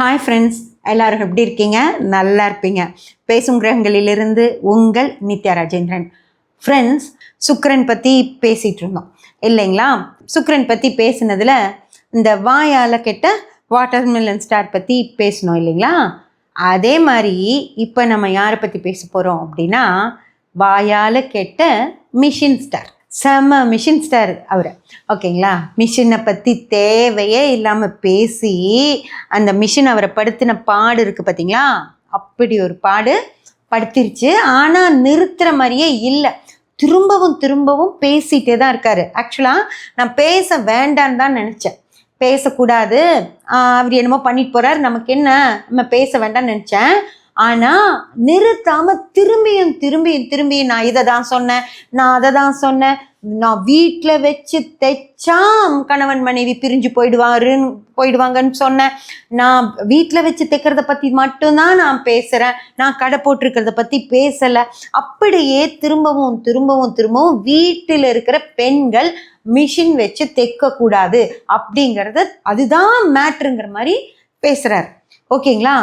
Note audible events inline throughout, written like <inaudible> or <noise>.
Hi friends எல்லாரும் எப்படி இருக்கீங்க? நல்லா இருப்பீங்க. பேசும் கிரகங்களிலிருந்து உங்கள் நித்யா ராஜேந்திரன். ஃப்ரெண்ட்ஸ் சுக்கரன் பற்றி பேசிகிட்டு இருந்தோம். இல்லைங்களா? சுக்கரன் பற்றி பேசினதில் இந்த வாயால் கெட்ட வாட்டர்மெலன் ஸ்டார் பற்றி பேசணும் இல்லைங்களா? அதே மாதிரி இப்போ நம்ம யாரை பற்றி பேச போகிறோம் அப்படின்னா வாயால் கெட்ட மிஷின் ஸ்டார் செம மிஷின் ஸ்டார் அவர். ஓகேங்களா மிஷினை பற்றி தேவையே இல்லாமல் பேசி அந்த மிஷின் அவரை படுத்தின பாடு இருக்குது பார்த்தீங்களா அப்படி ஒரு பாடு படுத்திருச்சு. ஆனால் நிறுத்துகிற மாதிரியே இல்லை. திரும்பவும் திரும்பவும் பேசிகிட்டே தான் இருக்கார். ஆக்சுவலாக நான் பேச வேண்டான்னு தான் நினச்சேன். பேசக்கூடாது. அவர் என்னமோ பண்ணிட்டு போகிறார் நமக்கு என்ன? நம்ம பேச வேண்டாம்னு நினச்சேன். ஆனால் நிறுத்தாமல் திரும்பியும் திரும்பியும் திரும்பியும் நான் இதை தான் சொன்னேன். நான் அதை தான் சொன்னேன். நான் வீட்டில் வச்சு தைச்சா கணவன் மனைவி பிரிஞ்சு போயிடுவாருன்னு போயிடுவாங்கன்னு சொன்னேன். நான் வீட்டில் வச்சு தைக்கிறத பற்றி மட்டும்தான் நான் பேசுகிறேன் நான் கடை போட்டிருக்கிறத பற்றி பேசலை. அப்படியே திரும்பவும் திரும்பவும் திரும்பவும் வீட்டில் இருக்கிற பெண்கள் மிஷின் வச்சு தைக்கக்கூடாது அப்படிங்கிறது அதுதான் மேட்ருங்கிற மாதிரி பேசுகிறார் ஓகேங்களா?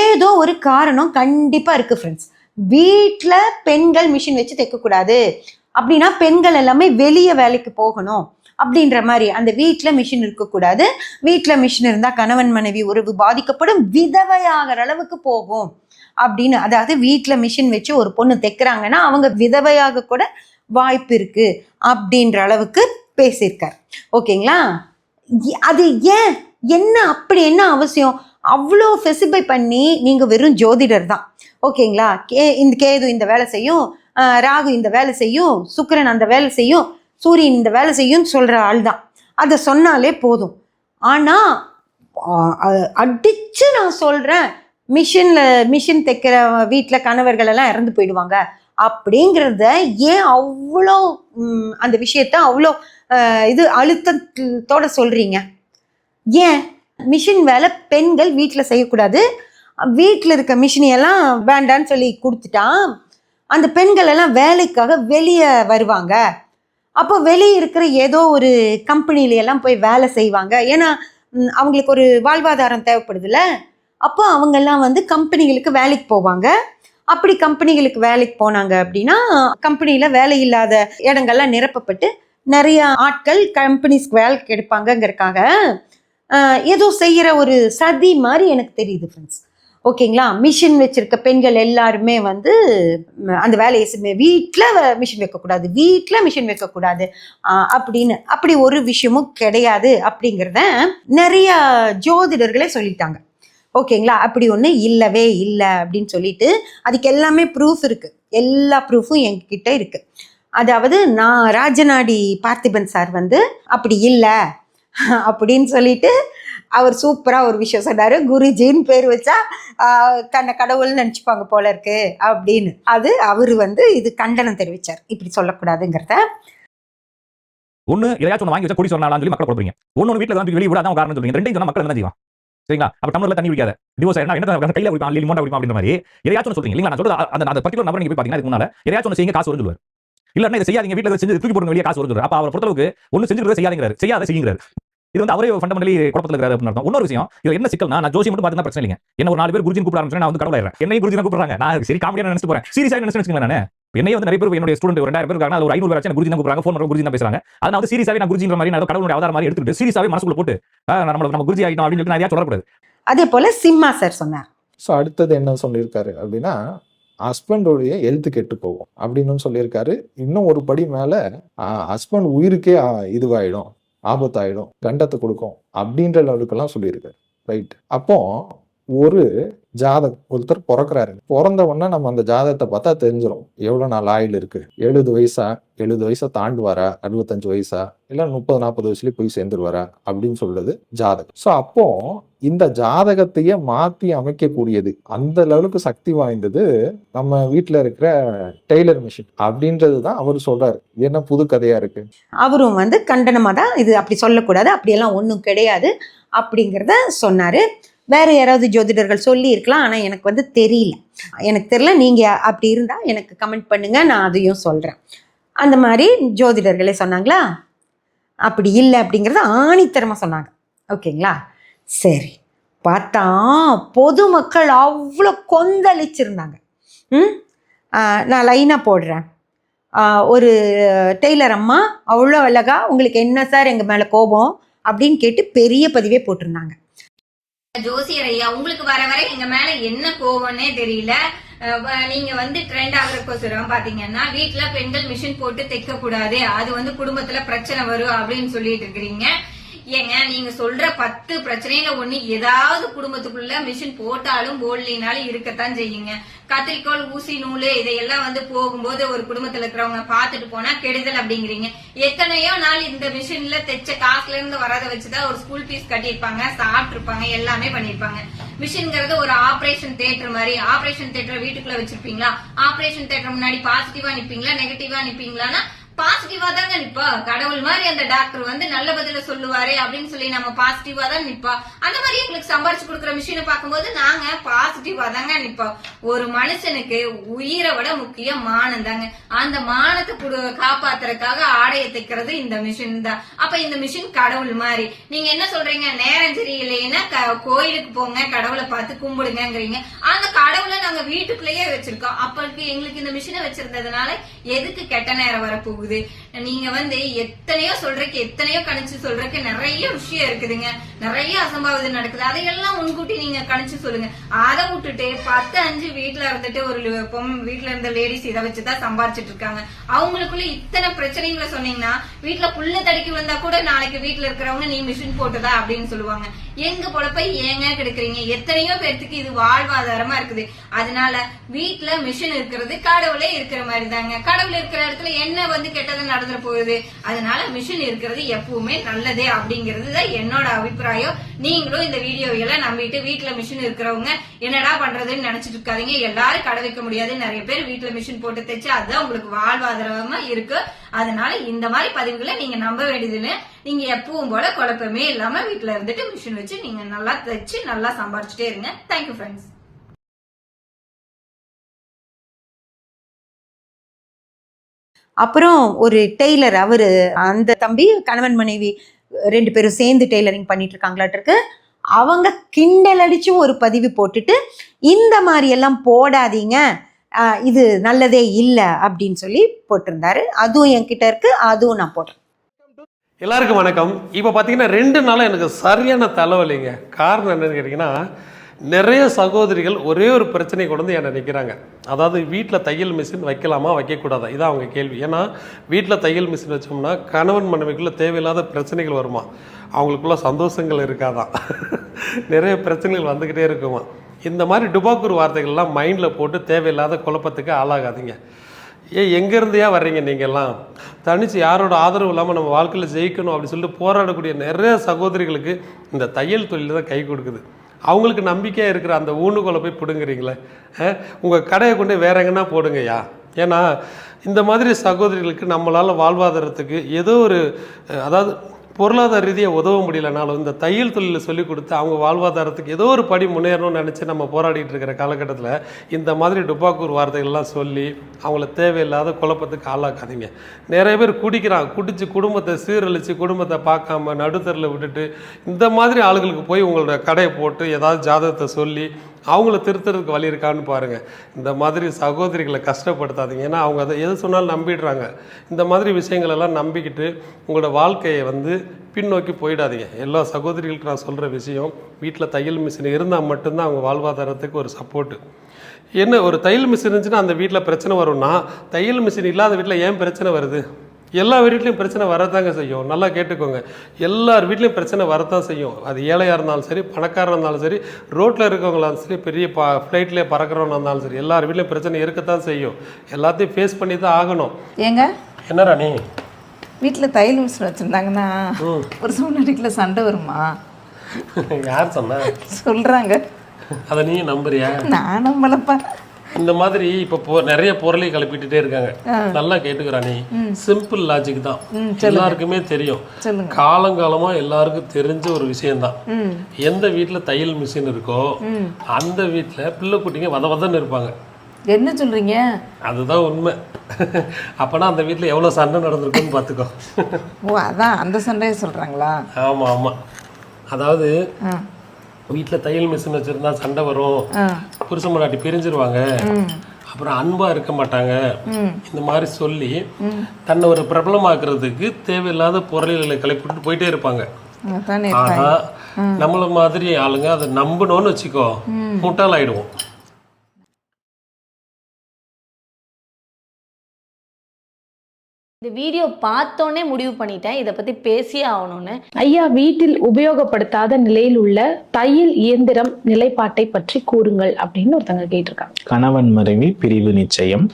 ஏதோ ஒரு காரணம் கண்டிப்பாக இருக்குது ஃப்ரெண்ட்ஸ் வீட்டில் பெண்கள் மிஷின் வச்சு தைக்கக்கூடாது. அப்படின்னா பெண்கள் எல்லாமே வெளியே வேலைக்கு போகணும் அப்படின்ற மாதிரி. அந்த வீட்டில் மிஷின் இருக்கக்கூடாது. வீட்டில் மிஷின் இருந்தால் கணவன் மனைவி உறவு பாதிக்கப்படும். விதவையாகிற அளவுக்கு போகும் அப்படின்னு. அதாவது வீட்டில் மிஷின் வச்சு ஒரு பொண்ணு தைக்கிறாங்கன்னா அவங்க விதவையாக கூட வாய்ப்பு இருக்கு அப்படின்ற அளவுக்கு பேசியிருக்கார். ஓகேங்களா? அது ஏன்? என்ன அப்படி என்ன அவசியம்? அவ்வளோ ஃபெசிஃபை பண்ணி நீங்கள் வெறும் ஜோதிடர் தான். ஓகேங்களா? கே இந்த கேது இந்த வேலை செய்யும். ராகு இந்த வேலை செய்யும் சுக்கிரன் அந்த வேலை செய்யும் சூரியன் இந்த வேலை செய்யும்னு சொல்கிற ஆள் தான் அதை சொன்னாலே போதும். ஆனால் அடித்து நான் சொல்கிறேன் மிஷினில் மிஷின் தைக்கிற வீட்டில் கணவர்கள் எல்லாம் இறந்து போயிடுவாங்க. அப்படிங்கிறத ஏன் அவ்வளோ அந்த விஷயத்த அவ்வளோ இது அழுத்தத்தோட சொல்கிறீங்க ஏன்? மிஷின் வேலை பெண்கள் வீட்டில் செய்யக்கூடாது. வீட்டில் இருக்க மிஷினையெல்லாம் வேண்டான்னு சொல்லி கொடுத்துட்டான் அந்த பெண்கள் எல்லாம் வேலைக்காக வெளியே வருவாங்க. அப்போ வெளியே இருக்கிற ஏதோ ஒரு கம்பெனியில எல்லாம் போய் வேலை செய்வாங்க. ஏன்னா அவங்களுக்கு ஒரு வாழ்வாதாரம் தேவைப்படுதுல்ல. அப்போ அவங்கெல்லாம் வந்து கம்பெனிகளுக்கு வேலைக்கு போவாங்க. அப்படி கம்பெனிகளுக்கு வேலைக்கு போனாங்க அப்படின்னா கம்பெனியில் வேலை இல்லாத இடங்கள்லாம் நிரப்பப்பட்டு நிறைய ஆட்கள் கம்பெனிஸ்க்கு வேலைக்கு எடுப்பாங்கங்கிறக்காக ஏதோ செய்கிற ஒரு சதி மாதிரி எனக்கு தெரியுது ஃப்ரெண்ட்ஸ் ஓகேங்களா? மிஷின் வச்சுருக்க பெண்கள் எல்லாருமே வந்து அந்த வேலையை வீட்டில் மிஷின் வைக்கக்கூடாது. வீட்டில் மிஷின் வைக்கக்கூடாது. அப்படின்னு. அப்படி ஒரு விஷயமும் கிடையாது அப்படிங்கிறத நிறைய ஜோதிடர்களே சொல்லிட்டாங்க. ஓகேங்களா? அப்படி ஒன்று இல்லவே இல்லை அப்படின்னு சொல்லிட்டு அதுக்கு எல்லாமே ப்ரூஃப் இருக்குது எல்லா ப்ரூஃபும் எங்ககிட்ட இருக்குது அதாவது நான் ராஜநாடி பார்த்திபன் சார் வந்து அப்படி இல்லை. அப்படின்னு சொல்லிட்டு அவர் சூப்பராக ஒரு விஷயம் சொன்னார். குருஜின்னு பேர் வச்சா ஆஹ், தன்னை கடவுள்னு நினச்சிப்பாங்க போல இருக்கு அப்படின்னு. அது அவர் வந்து இது கண்டனம் தெரிவித்தார் இப்படி சொல்லக்கூடாதுங்கிறத. ஒண்ணு எதையாச்சும் ஒன்று வாங்கி வச்சா குடி சொன்னாலும் சொல்லி மக்களை கொடுப்பீங்க ஒன்று வீட்டுல தான் வெளியே விடாதான் காரணம் சொல்றீங்க. ரெண்டையும் சொன்னால் மக்கள் என்ன செய்வான் சரிங்களா? அப்போ தமிழில் தண்ணி குடிக்காத. டிவோர்ஸ் என்ன என்ன கையில குடிப்பான் அல்லி மோட்டா குடிப்பான் அப்படின்ற மாதிரி. எதையாச்சும் சொல்றீங்க. இல்லைங்க நான் சொல்றது அந்த அந்த பர்டிகுலர் நம்பர் நீங்கள் போய் பாத்தீங்கன்னா அதுக்கு முன்னால் எதையாச்சும் ஒன்று செய்யுங்க காசு வரும்னு சொல்லுவார். இல்லைன்னா இதை செய்யாதீங்க. வீட்டுல செஞ்சு தூக்கி போடுங்க வெளியே காசு வருது அப்போ அவரை பொறுத்தளவுக்கு ஒன்று செஞ்சுக்கிறத செய்யாதீங்கிறாரு. செய்யாத செய்யுங்கிறாரு. இது வந்து அவரே ஃபண்டமெண்டலி குழப்பத்தில் இருக்காரு அப்படின்னு இன்னொரு விஷயம் இதுல என்ன சிக்கல்னா நான் ஜோசி மட்டும் பார்த்தா பிரச்சனை இல்லைங்க. என்ன ஒரு நாலு பேர் குருஜின் கூப்பிட ஆரம்பிச்சேன் நான் வந்து கடவுளாயிரேன் என்னையும் குருஜினா கூப்பிடுறாங்க. நான் சரி காமெடியா நினைச்சு போறேன். சீரியஸா நினைச்சு வச்சுக்கோங்க நான். என்னைய வந்து நிறைய பேர் என்னுடைய ஸ்டூடெண்ட் ஒரு ரெண்டாயிரம் பேர் இருக்காங்க அதுல ஒரு ஐநூறு பேர் குருஜி கூப்பிடுறாங்க. ஃபோன் குருஜி தான் பேசுறாங்க. அதை நான் வந்து சீரியஸாவே நான் குருஜின்ற மாதிரி நான் கடவுளுடைய அவதார மாதிரி எடுத்துட்டு சீரியஸாவே மனசுக்குள்ள போட்டு நம்ம நம்ம குருஜி ஆகிட்டோம் அப்படின்னு சொல்லி நான் எதையா சொல்லக்கூடாது. அதே போல் சிம்மா சார் சொன்னார். ஸோ அடுத்தது என்ன சொல்லியிருக்காரு அப்படின்னா ஹஸ்பண்டோடைய எழுத்து கெட்டு போகும் அப்படின்னு சொல்லியிருக்காரு. இன்னும் ஒரு படி மேலே ஹஸ்பண்ட் உயிருக்கே இதுவாயிடும் ஆபத்தாயிடும் கண்டத்தை கொடுக்கும் அப்படின்ற லெவலுக்கெல்லாம் சொல்லியிருக்காரு. ரைட் அப்போ ஒரு ஜாதகம் ஒருத்தர் பிறக்கிறாரு. பிறந்த உடனே நம்ம அந்த ஜாதகத்தை பார்த்தா தெரிஞ்சிடும் எவ்வளோ நாள் ஆயுள் இருக்கு? எழுபது வயசா? எழுபது வயசா தாண்டுவாரா? அறுபத்தஞ்சு வயசா? இல்லை முப்பது நாற்பது வயசுலயே போய் சேர்ந்துருவாரா? அப்படின்னு சொல்றது ஜாதகம். ஸோ அப்போ இந்த ஜாதகத்தையே மாற்றி அமைக்கக்கூடியது அந்த லெவலுக்கு சக்தி வாய்ந்தது நம்ம வீட்டில் இருக்கிற டெய்லர் மிஷின் அப்படின்றது தான் அவர் சொல்றாரு. என்ன புது கதையா இருக்கு? அவரும் வந்து கண்டனமாக தான் இது அப்படி சொல்லக்கூடாது அப்படியெல்லாம் ஒன்றும் கிடையாது அப்படிங்கிறத சொன்னார். வேறு யாராவது ஜோதிடர்கள் சொல்லியிருக்கலாம் ஆனால் எனக்கு வந்து தெரியல. எனக்கு தெரியல நீங்கள் அப்படி இருந்தால் எனக்கு கமெண்ட் பண்ணுங்கள் நான் அதையும் சொல்கிறேன் அந்த மாதிரி ஜோதிடர்களே சொன்னாங்களா? அப்படி இல்லை அப்படிங்கிறத ஆணித்தரமாக சொன்னாங்க. ஓகேங்களா? சரி. பார்த்தா பொதுமக்கள் அவ்வளோ கொந்தளிச்சிருந்தாங்க. ம்? நான் லைனாக போடுறேன். ஒரு டெய்லர் அம்மா அவ்வளோ அழகா உங்களுக்கு என்ன சார் எங்கள் மேலே கோபம்? அப்படின்னு கேட்டு பெரிய பதிவே போட்டிருந்தாங்க. ஜோசியர் ஐயா உங்களுக்கு வர வர எங்க மேல என்ன கோவம்னே தெரியல. நீங்க வந்து ட்ரெண்ட் ஆகுறதுக்கோசரம் பாத்தீங்கன்னா வீட்டுல பெண்கள் மிஷின் போட்டு தைக்க கூடாது அது வந்து குடும்பத்துல பிரச்சனை வரும் அப்படின்னு சொல்லிட்டு இருக்கிறீங்க. ஏங்க நீங்க சொல்ற பத்து பிரச்சனையில ஒண்ணு ஏதாவது குடும்பத்துக்குள்ள மிஷின் போட்டாலும் போடலினாலும் இருக்கத்தான் செய்யுங்க. கத்திரிக்கோல் ஊசி நூல் இதையெல்லாம் வந்து போகும்போது ஒரு குடும்பத்துல இருக்கிறவங்க பார்த்துட்டு போனா கெடுதல் அப்படிங்கிறீங்க. எத்தனையோ நாள் இந்த மிஷின்ல தைச்ச காசுல இருந்து வரதை வச்சுதான் ஒரு ஸ்கூல் ஃபீஸ் கட்டியிருப்பாங்க சாப்பிட்டுருப்பாங்க எல்லாமே பண்ணிருப்பாங்க மிஷின்ங்கிறது ஒரு ஆபரேஷன் தேட்டர் மாதிரி. ஆபரேஷன் தேட்டர் வீட்டுக்குள்ள வச்சிருப்பீங்களா? ஆபரேஷன் தேட்டர் முன்னாடி பாசிட்டிவா நிப்பீங்களா நெகட்டிவா நிப்பீங்களான்னா பாசிட்டிவா தாங்க நிப்பா. கடவுள் மாதிரி அந்த டாக்டர் வந்து நல்ல பதில சொல்லுவாரு அப்படின்னு சொல்லி நம்ம பாசிட்டிவா தான் நிப்பா. அந்த மாதிரி எங்களுக்கு சம்பாரிச்சு கொடுக்குற மிஷினை பார்க்கும்போது நாங்க பாசிட்டிவா தாங்க நிப்போம் ஒரு மனுஷனுக்கு உயிரை விட முக்கிய மானம் தாங்க. அந்த மானத்தை காப்பாத்துறதுக்காக ஆடையை தைக்கிறது இந்த மிஷின் தான். அப்ப இந்த மிஷின் கடவுள் மாதிரி. நீங்க என்ன சொல்றீங்க? நேரம் சரியில்லைன்னா க- கோயிலுக்கு போங்க கடவுளை பார்த்து கும்பிடுங்கிறீங்க அந்த கடவுளை நாங்க வீட்டுக்குள்ளேயே வச்சிருக்கோம். அப்ப எங்களுக்கு இந்த மிஷினை வச்சிருந்ததுனால எதுக்கு கெட்ட நேரம் வரப்போகுது? நீங்க வந்து எத்தனையோ சொல்றதுக்கு எத்தனையோ கணிச்சு சொல்றதுக்கு நிறைய விஷயம் இருக்குதுங்க. நிறைய அசம்பாவிதம் நடக்குது. அதையெல்லாம் முன்கூட்டி நீங்க கணிச்சு சொல்லுங்க. அதை விட்டுட்டு பத்து அஞ்சு வீட்டுல இருந்துட்டு ஒரு பொம் வீட்டுல இருந்த லேடிஸ் இதை வச்சுதான் சம்பாரிச்சிட்டு இருக்காங்க. அவங்களுக்குள்ள இத்தனை பிரச்சனைகளை சொன்னீங்கன்னா வீட்டுல புள்ள தடுக்கி வந்தா கூட நாளைக்கு வீட்டுல இருக்கிறவங்க நீ மிஷின் போட்டுதா? அப்படின்னு சொல்லுவாங்க. எங்க பொழப்பை ஏங்க கெடுக்குறீங்க? எத்தனையோ பேர்த்துக்கு இது வாழ்வாதாரமா இருக்குது. அதனால வீட்டுல மிஷின் இருக்கிறது கடவுளே இருக்கிற மாதிரி தாங்க கடவுள் இருக்கிற இடத்துல என்ன வந்து கெட்டது நடந்துட போகுது. அதனால மிஷின் இருக்கிறது எப்பவுமே நல்லது அப்படிங்கிறது தான் என்னோட அபிப்பிராயம். நீங்களும் இந்த வீடியோவெல்லாம் நம்பிட்டு வீட்டுல மிஷின் இருக்கிறவங்க என்னடா பண்றதுன்னு நினைச்சிட்டு இருக்காதீங்க. எல்லாரும் கடை வைக்க முடியாது. நிறைய பேர் வீட்டுல மிஷின் போட்டு தைச்சு அதுதான் உங்களுக்கு வாழ்வாதாரமா இருக்கு. அதனால இந்த மாதிரி பதிவுகளை நீங்க நம்ப வேண்டியதுன்னு நீங்க எப்பவும் போல குழப்பமே இல்லாம வீட்டுல இருந்துட்டு மிஷின் வச்சு நீங்க நல்லா தைச்சு நல்லா சம்பாரிச்சுட்டே இருங்க. தேங்க்யூ ஃப்ரெண்ட்ஸ் அப்புறம் ஒரு டெய்லர் அவர் அந்த தம்பி கணவன் மனைவி ரெண்டு பேரும் சேர்ந்து டெய்லரிங் பண்ணிட்டு இருக்காங்களாட்டிருக்கு அவங்க கிண்டல் அடித்து ஒரு பதிவு போட்டுட்டு இந்த மாதிரியெல்லாம் போடாதீங்க இது நல்லதே இல்லை அப்படின்னு சொல்லி போட்டிருந்தாரு. அதுவும் என்கிட்ட இருக்கு அதுவும் நான் போட்டேன். எல்லாருக்கும் வணக்கம். இப்போ பார்த்தீங்கன்னா ரெண்டு நாளாக எனக்கு சரியான தலைவலிங்க. காரணம் என்னன்னு கேட்டிங்கன்னா நிறைய சகோதரிகள் ஒரே ஒரு பிரச்சனை கொண்டு வந்து என்னை நிற்கிறாங்க அதாவது வீட்டில் தையல் மிஷின் வைக்கலாமா வைக்கக்கூடாதா? இதான் அவங்க கேள்வி. ஏன்னா வீட்டில் தையல் மிஷின் வச்சோம்னா கணவன் மனைவிக்குள்ளே தேவையில்லாத பிரச்சனைகள் வருமா? அவங்களுக்குள்ள சந்தோஷங்கள் இருக்காதான் <laughs> நிறைய பிரச்சனைகள் வந்துக்கிட்டே இருக்குமா? இந்த மாதிரி டுபாக்கூர் வார்த்தைகள்லாம் மைண்டில் போட்டு தேவையில்லாத குழப்பத்துக்கு ஆளாகாதீங்க. ஏன் எங்கேருந்தையா வர்றீங்க நீங்கள்லாம் தனிச்சு யாரோட ஆதரவு இல்லாமல் நம்ம வாழ்க்கையில் ஜெயிக்கணும் அப்படின்னு சொல்லிட்டு போராடக்கூடிய நிறைய சகோதரிகளுக்கு இந்த தையல் தொழில் தான் கை கொடுக்குது. அவங்களுக்கு நம்பிக்கையாக இருக்கிற அந்த ஊனுகோலை போய் பிடுங்குறீங்களே உங்கள் கடையை கொண்டு வேற எங்கன்னா போடுங்கய்யா. ஏன்னா இந்த மாதிரி சகோதரிகளுக்கு நம்மளால் வாழ்வாதாரத்துக்கு ஏதோ ஒரு அதாவது பொருளாதார ரீதியாக உதவ முடியலனாலும் இந்த தையல் தொழிலை சொல்லிக் கொடுத்து அவங்க வாழ்வாதாரத்துக்கு ஏதோ ஒரு படி முன்னேறணும்னு நினச்சி நம்ம போராடிட்டு இருக்கிற காலகட்டத்தில் இந்த மாதிரி டுப்பாக்கூர் வார்த்தைகள்லாம் சொல்லி அவங்கள தேவையில்லாத குழப்பத்துக்கு ஆளாக்காதீங்க. நிறைய பேர் குடிக்கிறான் குடித்து குடும்பத்தை சீரழித்து குடும்பத்தை பார்க்காம நடுத்தரில் விட்டுட்டு இந்த மாதிரி ஆளுகளுக்கு போய் உங்களோட கடையை போட்டு ஏதாவது ஜாதகத்தை சொல்லி அவங்கள திருத்துறதுக்கு வழி இருக்கான்னு பாருங்கள் இந்த மாதிரி சகோதரிகளை கஷ்டப்படுத்தாதீங்க. ஏன்னா அவங்க அதை எது சொன்னாலும் நம்பிடுறாங்க. இந்த மாதிரி விஷயங்களெல்லாம் நம்பிக்கிட்டு உங்களோட வாழ்க்கையை வந்து பின்னோக்கி போயிடாதீங்க. எல்லா சகோதரிகளுக்கு நான் சொல்கிற விஷயம் வீட்டில் தையல் மிஷின் இருந்தால் மட்டும்தான் அவங்க வாழ்வாதாரத்துக்கு ஒரு சப்போர்ட்டு என்ன ஒரு தையல் மிஷின் இருந்துச்சுன்னா அந்த வீட்டில் பிரச்சனை வரும்னா தையல் மிஷின் இல்லாத வீட்டில் ஏன் பிரச்சனை வருது? எல்லா வீட்லேயும் பிரச்சனை வரத்தாங்க செய்யும். நல்லா கேட்டுக்கோங்க. எல்லார் வீட்லேயும் பிரச்சனை வரத்தான் செய்யும். அது ஏழையாக இருந்தாலும் சரி பணக்காரனாக இருந்தாலும் சரி ரோட்டில் இருக்கவங்களாலும் சரி பெரிய பா ஃப்ளைட்லேயே பறக்கிறவனா இருந்தாலும் சரி எல்லார் வீட்லேயும் பிரச்சனை இருக்கத்தான் செய்யும். எல்லாத்தையும் ஃபேஸ் பண்ணி தான் ஆகணும். ஏங்க? என்ன ராணி? வீட்டில் தையல் மிஷின் வச்சுருந்தாங்கன்னா ஒரு சூழ்நிலைக்குள்ள சண்டை வருமா? யார் சொன்ன? சொல்கிறாங்க அதை நீ நம்புறியா? நான் நம்பலப்பா. இந்த மாதிரி இப்போ நிறைய பொருளை கிளப்பிட்டுட்டே இருக்காங்க. நல்லா கேட்டுக்கிறா நீ. சிம்பிள் லாஜிக் தான். எல்லாருக்குமே தெரியும். காலங்காலமா எல்லாருக்கும் தெரிஞ்ச ஒரு விஷயம்தான் எந்த வீட்டில் தையல் மிஷின் இருக்கோ அந்த வீட்டில் பிள்ளை குட்டிங்க வத வதன்னு இருப்பாங்க. என்ன சொல்கிறீங்க அதுதான் உண்மை. <laughs> அப்போனா அந்த வீட்டில் எவ்வளோ சண்டை நடந்திருக்குன்னு பார்த்துக்கோ ஓ அதான் அந்த சண்டையை சொல்கிறாங்களா ஆமாம் ஆமாம் அதாவது வீட்டில் தையல் மிஷின் வச்சுருந்தா சண்டை வரும். புருஷன் முன்னாடி பிரிஞ்சிருவாங்க. அப்புறம் அன்பாக இருக்க மாட்டாங்க. இந்த மாதிரி சொல்லி தன்னை ஒரு பிரபலமாக்குறதுக்கு தேவையில்லாத பொருள்களை கிளப்பிட்டு போயிட்டே இருப்பாங்க. அதானே ஆனா நம்மள மாதிரி ஆளுங்க அதை நம்பணும்னு வச்சுக்கோ முட்டாள் இந்த வீடியோ பார்த்தோன்னே முடிவு பண்ணிட்டேன். இதை பற்றி பேசியே ஆகணும்னு. ஐயா வீட்டில் உபயோகப்படுத்தாத நிலையில் உள்ள தையல் இயந்திரம் நிலைப்பாட்டை பற்றி கூறுங்கள் அப்படின்னு ஒருத்தங்க கேட்டிருக்காங்க. கணவன் மனைவி பிரிவு நிச்சயம்.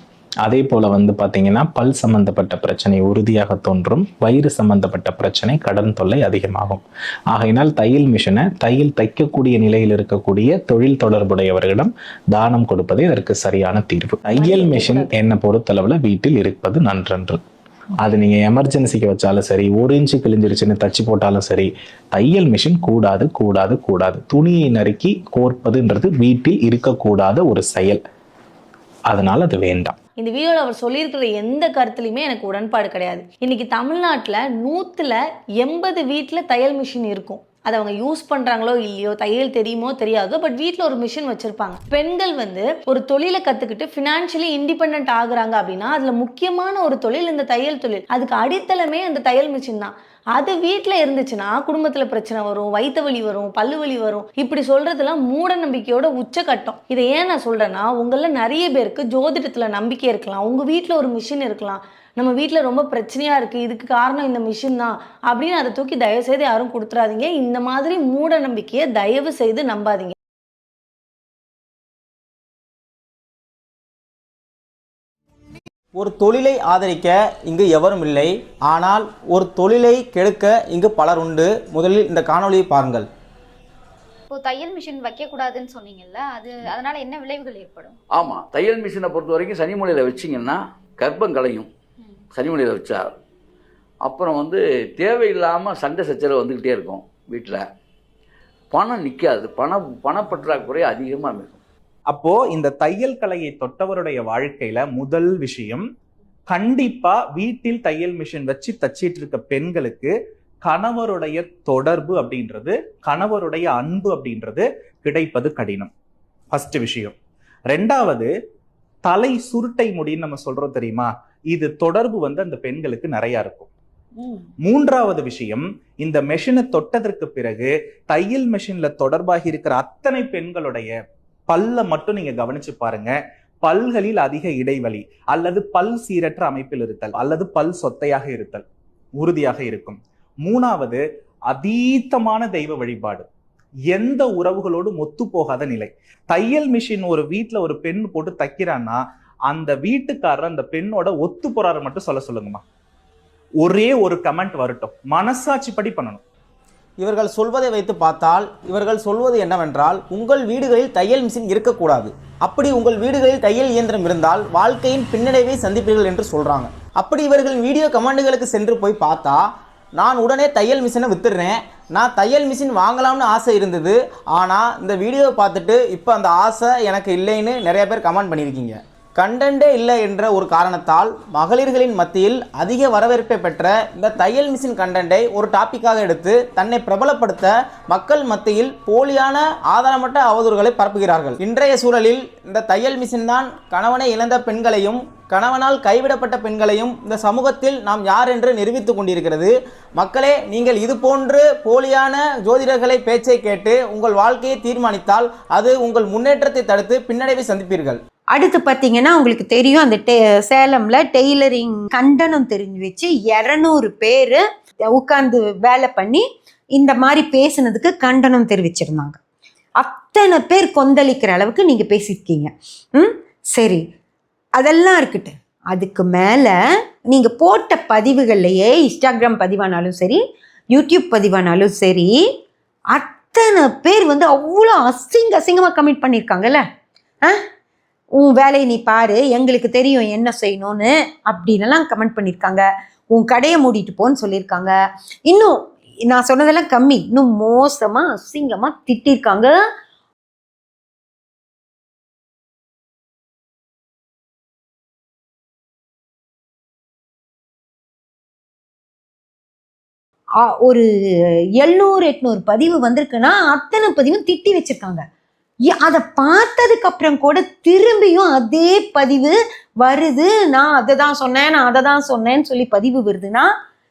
அதே போல வந்து பாத்தீங்கன்னா பல் சம்பந்தப்பட்ட பிரச்சனை உறுதியாக தோன்றும். வயிறு சம்பந்தப்பட்ட பிரச்சனை கடன் தொல்லை அதிகமாகும். ஆகையினால் தையல் மிஷினை தையல் தைக்கக்கூடிய நிலையில் இருக்கக்கூடிய தொழில் தொடர்புடையவர்களிடம் தானம் கொடுப்பதே இதற்கு சரியான தீர்வு. தையல் மிஷின் என்னை பொறுத்தளவுல வீட்டில் இருப்பது நன்றன்று. அது நீங்கள் எமர்ஜென்சிக்கு வச்சாலும் சரி ஒரு இன்ச்சு கிழிஞ்சிருச்சுன்னு தச்சு போட்டாலும் சரி தையல் மிஷின் கூடாது கூடாது கூடாது. துணியை நறுக்கி கோர்ப்பதுன்றது வீட்டில் இருக்கக்கூடாத ஒரு செயல். அதனால் அது வேண்டாம். இந்த வீடியோவில் அவர் சொல்லியிருக்கிற எந்த கருத்துலையுமே எனக்கு உடன்பாடு கிடையாது. இன்னைக்கு தமிழ்நாட்டில் நூற்றுல எண்பது வீட்டில் தையல் மிஷின் இருக்கும். அதை அவங்க யூஸ் பண்ணுறாங்களோ இல்லையோ தையல் தெரியுமோ தெரியாதோ பட் வீட்டில் ஒரு மிஷின் வச்சுருப்பாங்க. பெண்கள் வந்து ஒரு தொழிலை கற்றுக்கிட்டு ஃபினான்ஷியலி இண்டிபெண்ட் ஆகுறாங்க அப்படின்னா அதில் முக்கியமான ஒரு தொழில் இந்த தையல் தொழில். அதுக்கு அடித்தளமே அந்த தையல் மிஷின் தான். அது வீட்டில் இருந்துச்சுன்னா குடும்பத்தில் பிரச்சனை வரும் வயிற்று வலி வரும் பல்லு வலி வரும். இப்படி சொல்கிறதுலாம் மூட நம்பிக்கையோட உச்சக்கட்டம் இதை ஏன் நான் சொல்றேன்னா உங்களில் நிறைய பேருக்கு ஜோதிடத்தில் நம்பிக்கை இருக்கலாம். உங்கள் வீட்டில் ஒரு மிஷின் இருக்கலாம். நம்ம வீட்டில் ரொம்ப பிரச்சனையா இருக்கு இதுக்கு காரணம் இந்த மிஷின் தான் அப்படின்னு அதை தூக்கி தயவு செய்து யாரும் கொடுத்துறாதீங்க. இந்த மாதிரி மூட நம்பிக்கையை தயவு செய்து நம்பாதீங்க. ஒரு தொழிலை ஆதரிக்க இங்கு எவரும் இல்லை. ஆனால் ஒரு தொழிலை கெடுக்க இங்கு பலர் உண்டு. முதலில் இந்த காணொளியை பாருங்கள். இப்போ தையல் மிஷின் வைக்கக்கூடாதுன்னு சொன்னீங்கல்ல அது அதனால என்ன விளைவுகள் ஏற்படும்? ஆமாம் தையல் மிஷினை பொறுத்த வரைக்கும் சனிமொழியில் வச்சிங்கன்னா கர்ப்பம் கலையும் சனிமொழியில் வச்சார் அப்புறம் வந்து தேவையில்லாமல் சண்டை சச்சரவு வந்துக்கிட்டே இருக்கும் வீட்டில் பணம் நிற்காது பணம் பணப்பற்றாக்குறை அதிகமாக இருக்கும். அப்போ இந்த தையல் கலையை தொட்டவருடைய வாழ்க்கையில முதல் விஷயம் கண்டிப்பா வீட்டில் தையல் மிஷின் வச்சு தச்சிட்டு இருக்க பெண்களுக்கு கணவருடைய தொடர்பு அப்படின்றது கணவருடைய அன்பு அப்படின்றது கிடைப்பது கடினம். ஃபர்ஸ்ட் விஷயம். ரெண்டாவது தலை சுருட்டை முடின்னு நம்ம சொல்றோம் தெரியுமா? இது தொடர்பு வந்து அந்த பெண்களுக்கு நிறைய இருக்கும். மூன்றாவது விஷயம் இந்த மெஷினை தொட்டதற்கு பிறகு தையல் மெஷின்ல தொடர்பாகி இருக்கிற அத்தனை பெண்களுடைய பல்ல மட்டும் நீங்க கவனிச்சு பாருங்க. பல்களில் அதிக இடைவெளி அல்லது பல் சீரற்ற அமைப்பில் இருத்தல் அல்லது பல் சொத்தையாக இருத்தல் உறுதியாக இருக்கும். மூணாவது அதீத்தமான தெய்வ வழிபாடு. எந்த உறவுகளோடும் ஒத்து போகாத நிலை. தையல் மிஷின் ஒரு வீட்டில் ஒரு பெண் போட்டு தைக்கிறான்னா அந்த வீட்டுக்காரர் அந்த பெண்ணோட ஒத்து போறாரு மட்டும் சொல்ல சொல்லுங்கம்மா. ஒரே ஒரு கமெண்ட் வரட்டும். மனசாட்சிப்படி பண்ணணும். இவர்கள் சொல்வதை வைத்து பார்த்தால் இவர்கள் சொல்வது என்னவென்றால் உங்கள் வீடுகளில் தையல் மிஷின் இருக்கக்கூடாது. அப்படி உங்கள் வீடுகளில் தையல் இயந்திரம் இருந்தால் வாழ்க்கையின் பின்னடைவை சந்திப்பீர்கள் என்று சொல்றாங்க. அப்படி இவர்களின் வீடியோ கமெண்டுகளுக்கு சென்று போய் பார்த்தா நான் உடனே தையல் மிஷினை வித்துடுறேன் நான் தையல் மிஷின் வாங்கலாம்னு ஆசை இருந்தது. ஆனால் இந்த வீடியோவை பார்த்துட்டு இப்போ அந்த ஆசை எனக்கு இல்லைன்னு நிறைய பேர் கமெண்ட் பண்ணியிருக்கீங்க. கண்டென்ட்டே இல்லை என்ற ஒரு காரணத்தால் மகளிர்களின் மத்தியில் அதிக வரவேற்பை பெற்ற இந்த தையல் மிஷின் கண்டென்ட்டை ஒரு டாப்பிக்காக எடுத்து தன்னை பிரபலப்படுத்த மக்கள் மத்தியில் போலியான ஆதாரமற்ற அவதூறுகளை பரப்புகிறார்கள். இன்றைய சூழலில் இந்த தையல் மிஷின் தான் கணவனை இழந்த பெண்களையும் கணவனால் கைவிடப்பட்ட பெண்களையும் இந்த சமூகத்தில் நாம் யார் என்று நிரூபித்துக் கொண்டிருக்கிறது. மக்களே நீங்கள் இது போன்று போலியான ஜோதிடர்களை பேச்சை கேட்டு உங்கள் வாழ்க்கையை தீர்மானித்தால் அது உங்கள் முன்னேற்றத்தை தடுத்து பின்னடைவை சந்திப்பீர்கள். அடுத்து பார்த்தீங்கன்னா உங்களுக்கு தெரியும் அந்த டெ சேலம்ல டெய்லரிங் கண்டனம் தெரிஞ்சு வச்சு இரநூறு பேர் உட்காந்து வேலை பண்ணி இந்த மாதிரி பேசுனதுக்கு கண்டனம் தெரிவிச்சிருந்தாங்க. அத்தனை பேர் கொந்தளிக்கிற அளவுக்கு நீங்கள் பேசியிருக்கீங்க. ம்? சரி. அதெல்லாம் இருக்கட்டும். அதுக்கு மேலே நீங்கள் போட்ட பதிவுகள்லையே இன்ஸ்டாகிராம் பதிவானாலும் சரி யூடியூப் பதிவானாலும் சரி அத்தனை பேர் வந்து அவ்வளோ அசிங்க அசிங்கமாக கமிட் பண்ணியிருக்காங்கல்ல? ஆ? உன் வேலையை நீ பாரு எங்களுக்கு தெரியும் என்ன செய்யணும்னு அப்படின்லாம் கமெண்ட் பண்ணியிருக்காங்க. உன் கடையை மூடிட்டு போன்னு சொல்லியிருக்காங்க. இன்னும் நான் சொன்னதெல்லாம் கம்மி. இன்னும் மோசமாக அசிங்கமாக திட்டிருக்காங்க. ஆ, ஒரு எழுநூறு எட்நூறு பதிவு வந்திருக்குன்னா அத்தனை பதிவும் திட்டி வச்சிருக்காங்க. அதை பார்த்ததுக்கு அப்புறம் கூட திரும்பியும் அதே பதிவு வருது. நான் அதை தான் சொன்னேன் நான் அதை தான் சொன்னேன்னு சொல்லி பதிவு வருதுன்னா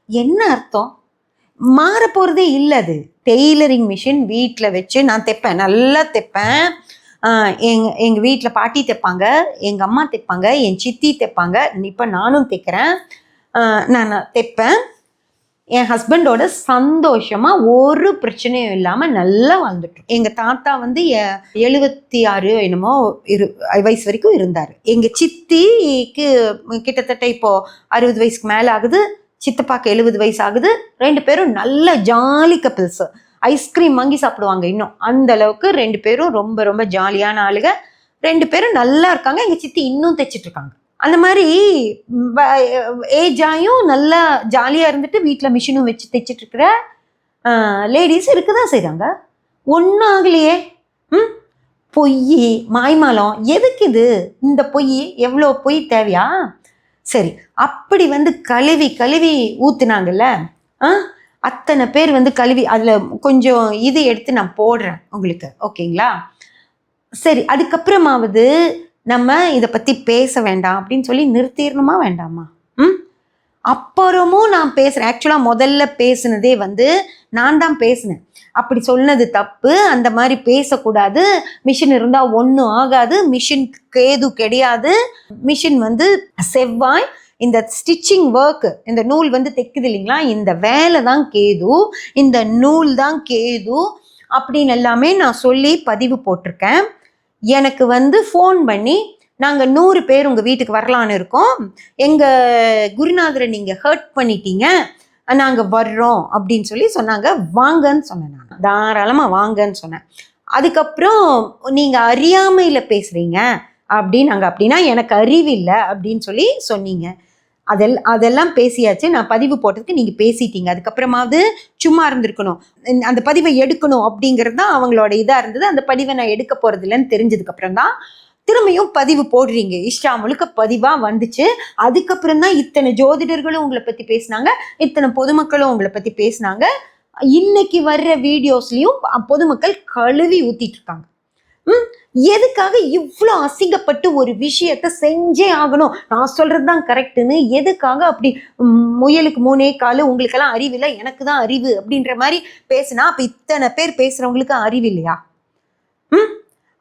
என்ன அர்த்தம்? மாற போகிறதே இல்லை அது. டெய்லரிங் மிஷின் வீட்டில் வச்சு நான் தைப்பேன் நல்லா தைப்பேன். எங்கள் எங்கள் வீட்டில் பாட்டி தைப்பாங்க எங்கள் அம்மா தைப்பாங்க என் சித்தி தைப்பாங்க. இப்போ நானும் தைக்கிறேன். நான் தைப்பேன். என் ஹஸ்பண்டோட சந்தோஷமாக ஒரு பிரச்சனையும் இல்லாமல் நல்லா வாழ்ந்துட்டோம் எங்கள் தாத்தா வந்து எ- எழுபத்தி ஆறு என்னமோ இரு வயசு வரைக்கும் இருந்தார். எங்கள் சித்திக்கு கிட்டத்தட்ட இப்போது அறுபது வயசுக்கு மேலே ஆகுது சித்தப்பாக்கு எழுபது வயசு ஆகுது. ரெண்டு பேரும் நல்ல ஜாலி கப்பிள்ஸ் ஐஸ்கிரீம் வாங்கி சாப்பிடுவாங்க இன்னும். அந்த அளவுக்கு ரெண்டு பேரும் ரொம்ப ரொம்ப ஜாலியான ஆளுங்க. ரெண்டு பேரும் நல்லா இருக்காங்க. எங்கள் சித்தி இன்னும் தைச்சிட்டு இருக்காங்க. அந்த மாதிரி ஏஜ் ஆயும் நல்லா ஜாலியாக இருந்துட்டு வீட்டில் மிஷினும் வச்சு தைச்சிட்டு இருக்கிற லேடிஸ் இருக்க தான் செய்கிறாங்க ஒன்றும் ஆகலையே ம்? பொய் மாய்மாலம் எதுக்கு இது? இந்த பொய் எவ்வளோ பொய் தேவையா? சரி அப்படி வந்து கழுவி கழுவி ஊற்றுனாங்கல்ல ஆ? அத்தனை பேர் வந்து கழுவி அதில் கொஞ்சம் இது எடுத்து நான் போடுறேன் உங்களுக்கு ஓகேங்களா? சரி அதுக்கப்புறமாவது நம்ம இதை பற்றி பேச வேண்டாம் அப்படின்னு சொல்லி நிறுத்திடணுமா வேண்டாமா? ம்? அப்புறமும் நான் பேசுகிறேன் ஆக்சுவலாக முதல்ல பேசுனதே வந்து நான் தான் பேசினேன். அப்படி சொன்னது தப்பு. அந்த மாதிரி பேசக்கூடாது. மிஷின் இருந்தால் ஒன்றும் ஆகாது. மிஷின் கேது கிடையாது. மிஷின் வந்து செவ்வாய். இந்த ஸ்டிச்சிங் ஒர்க்கு இந்த நூல் வந்து தைக்குது இல்லைங்களா? இந்த வேலை தான் கேது. இந்த நூல் தான் கேது. அப்படின்னு எல்லாமே நான் சொல்லி பதிவு போட்டிருக்கேன். எனக்கு வந்து ஃபோன் பண்ணி நாங்கள் நூறு பேர் உங்கள் வீட்டுக்கு வரலான்னு இருக்கோம். எங்கள் குருநாதரை நீங்கள் ஹர்ட் பண்ணிட்டீங்க. நாங்கள் வர்றோம் அப்படின்னு சொல்லி சொன்னாங்க. வாங்கன்னு சொன்னேன் நான். தாராளமாக வாங்கன்னு சொன்னேன். அதுக்கப்புறம் நீங்கள் அறியாமையில் பேசுகிறீங்க அப்படின்னு நாங்கள் அப்படின்னா எனக்கு அறிவில்லை அப்படின்னு சொல்லி சொன்னீங்க. அதெல் அதெல்லாம் பேசியாச்சு. நான் பதிவு போட்டதுக்கு நீங்கள் பேசிட்டீங்க. அதுக்கப்புறமாவது சும்மா இருந்திருக்கணும். அந்த பதிவை எடுக்கணும் அப்படிங்கிறது தான் அவங்களோட இதாக இருந்தது. அந்த பதிவை நான் எடுக்க போகிறது இல்லைன்னு தெரிஞ்சதுக்கப்புறம் தான் திரும்பியும் பதிவு போடுறீங்க. இஷ்டா முழுக்க பதிவாக வந்துச்சு. அதுக்கப்புறம் தான் இத்தனை ஜோதிடர்களும் உங்களை பற்றி பேசினாங்க. இத்தனை பொதுமக்களும் உங்களை பற்றி பேசினாங்க. இன்னைக்கு வர்ற வீடியோஸ்லையும் பொதுமக்கள் கழுவி ஊற்றிட்டு இருக்காங்க. எதுக்காக இவ்வளோ அசிங்கப்பட்டு ஒரு விஷயத்த செஞ்சே ஆகணும்? நான் சொல்றது தான் கரெக்டுன்னு எதுக்காக அப்படி முயலுக்கு மூணே காலு உங்களுக்கெல்லாம் அறிவில்லை எனக்கு தான் அறிவு அப்படின்ற மாதிரி பேசுனா அப்போ இத்தனை பேர் பேசுறவங்களுக்கு அறிவு இல்லையா? ம்?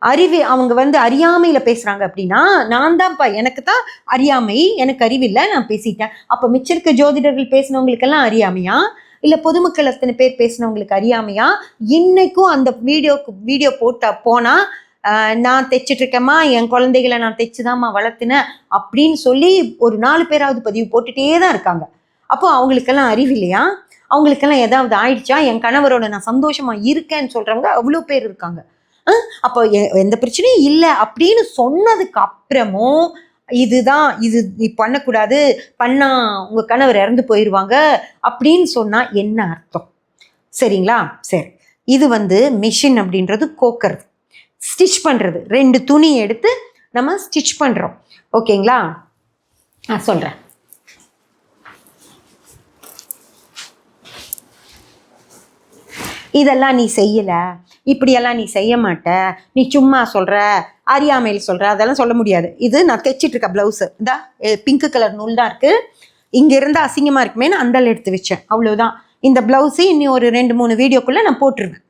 அறிவு அவங்க வந்து அறியாமையில் பேசுகிறாங்க அப்படின்னா நான் தான்ப்பா எனக்கு தான் அறியாமை எனக்கு அறிவில்லை நான் பேசிட்டேன். அப்போ மிச்சிருக்க இருக்க ஜோதிடர்கள் பேசினவங்களுக்கெல்லாம் அறியாமையா? இல்லை பொதுமக்கள் அத்தனை பேர் பேசினவங்களுக்கு அறியாமையா? இன்னைக்கும் அந்த வீடியோக்கு வீடியோ போட்டா போனால் நான் தைச்சிட்டு இருக்கேம்மா என் குழந்தைகளை நான் தைச்சுதாம்மா வளர்த்தினேன் அப்படின்னு சொல்லி ஒரு நாலு பேராவது பதிவு போட்டுட்டே தான் இருக்காங்க. அப்போ அவங்களுக்கெல்லாம் அறிவு இல்லையா? அவங்களுக்கெல்லாம் ஏதாவது ஆயிடுச்சா? என் கணவரோட நான் சந்தோஷமா இருக்கேன்னு சொல்றவங்க அவ்வளோ பேர் இருக்காங்க. அப்போ எ- எந்த பிரச்சனையும் இல்லை அப்படின்னு சொன்னதுக்கு அப்புறமும் இதுதான் இது நீ பண்ணக்கூடாது பண்ணா உங்கள் கணவர் இறந்து போயிடுவாங்க அப்படின்னு சொன்னால் என்ன அர்த்தம்? சரிங்களா? சரி. இது வந்து மிஷின் அப்படின்றது கோக்கறது ஸ்டிச் பண்ணுறது ரெண்டு துணி எடுத்து நம்ம ஸ்டிச் பண்ணுறோம் ஓகேங்களா? நான் சொல்கிறேன் இதெல்லாம் நீ செய்யலை. இப்படியெல்லாம் நீ செய்ய மாட்ட. நீ சும்மா சொல்கிற அறியாமையில் சொல்கிற அதெல்லாம் சொல்ல முடியாது. இது நான் தைச்சிட்ருக்க ப்ளவுஸு இதா பிங்க் கலர் நூல் தான் இருக்குது இங்கே இருந்து அசிங்கமாக இருக்குமேன்னு அந்தல் எடுத்து வச்சேன். அவ்வளோதான் இந்த ப்ளவுஸு இன்னி ஒரு ரெண்டு மூணு வீடியோக்குள்ளே நான் போட்டுருவேன்.